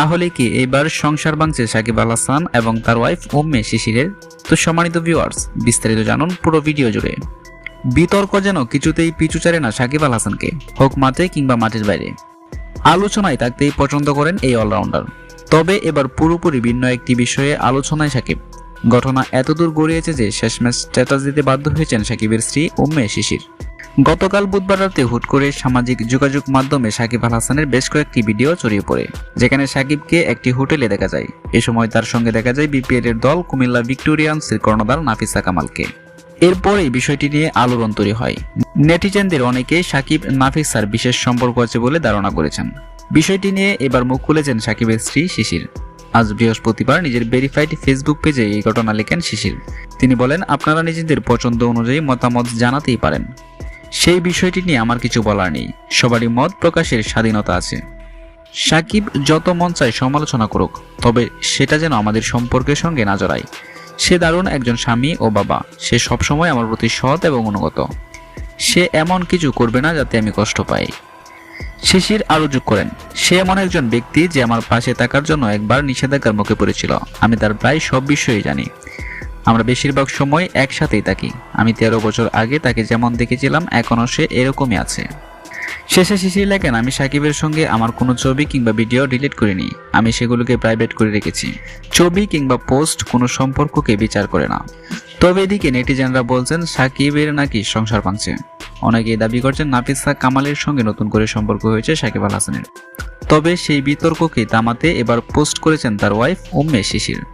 তাহলে কি এবার সংসার ভাঙছে সাকিব আল হাসান এবং তার ওয়াইফ উম্মে শিশিরের? তো সম্মানিত ভিউয়ার্স বিস্তারিত জানুন পুরো ভিডিও জুড়ে। বিতর্ক যেন কিছুতেই পিছু ছাড়ে না সাকিব আল হাসানকে, হোক মাঠে কিংবা মাঠের বাইরে। আলোচনায় থাকতেই পছন্দ করেন এই অলরাউন্ডার তবে এবার পুরোপুরি ভিন্ন একটি বিষয়ে আলোচনায় সাকিব। ঘটনা এতদূর গড়িয়েছে যে শেষমেশ স্ট্যাটাস দিতে বাধ্য হয়েছেন সাকিবের স্ত্রী উম্মে শিশির। গতকাল বুধবার রাতে হুট করে সামাজিক যোগাযোগ মাধ্যমে সাকিব আল হাসানের বেশ কয়েকটি ভিডিও ছড়িয়ে পড়ে, যেখানে সাকিবকে একটি হোটেলে দেখা যায়। এ সময় তার সঙ্গে দেখা যায় বিপিএল এর দল কুমিল্লা ভিক্টোরিয়ান্সের কর্ণধার নাফিসা কামালকে। এরপরে বিষয়টি নিয়ে আলোড়ন তৈরি হয়। নেটিজেনদের অনেকে সাকিব নাফিসার বিশেষ সম্পর্ক আছে বলে ধারণা করেছেন। বিষয়টি নিয়ে এবার মুখ খুলেছেন সাকিবের স্ত্রী শিশির। আজ বৃহস্পতিবার নিজের ভেরিফাইড ফেসবুক পেজে এই ঘটনা লেখেন শিশির। তিনি বলেন, আপনারা নিজেদের পছন্দ অনুযায়ী মতামত জানাতেই পারেন। সেই বিষয়টি নিয়ে আমার কিছু বলার নেই। সবারই মত প্রকাশের স্বাধীনতা আছে। সাকিব যত মন চায় সমালোচনা করুক, তবে সেটা যেন আমাদের সম্পর্কের সঙ্গে না জড়ায়। সে দারুণ একজন স্বামী ও বাবা। সে সবসময় আমার প্রতি সৎ এবং অনুগত। সে এমন কিছু করবে না যাতে আমি কষ্ট পাই। শিশির আরও যোগ করেন, সে এমন একজন ব্যক্তি যে আমার পাশে থাকার জন্য একবার নিষেধাজ্ঞার মুখে পড়েছিল। আমি তার প্রায় সব বিষয়ই জানি। আমরা বেশিরভাগ সময় একসাথেই থাকি। আমি তেরো বছর আগে তাকে যেমন দেখেছিলাম, এখনও সে এরকমই আছে। শেষে শিশির লেখেন, আমি সাকিবের সঙ্গে আমার কোনো ছবি কিংবা ভিডিও ডিলিট করিনি। আমি সেগুলোকে প্রাইভেট করে রেখেছি। ছবি কিংবা পোস্ট কোনো সম্পর্ককে বিচার করে না। তবে এদিকে নেটিজেনরা বলছেন, সাকিবের নাকি সংসার ভাঙছে। অনেকেই দাবি করছেন, নাফিসা কামালের সঙ্গে নতুন করে সম্পর্ক হয়েছে সাকিব আল হাসানের। তবে সেই বিতর্ককে থামাতে এবার পোস্ট করেছেন তার ওয়াইফ, উম্মে শিশির।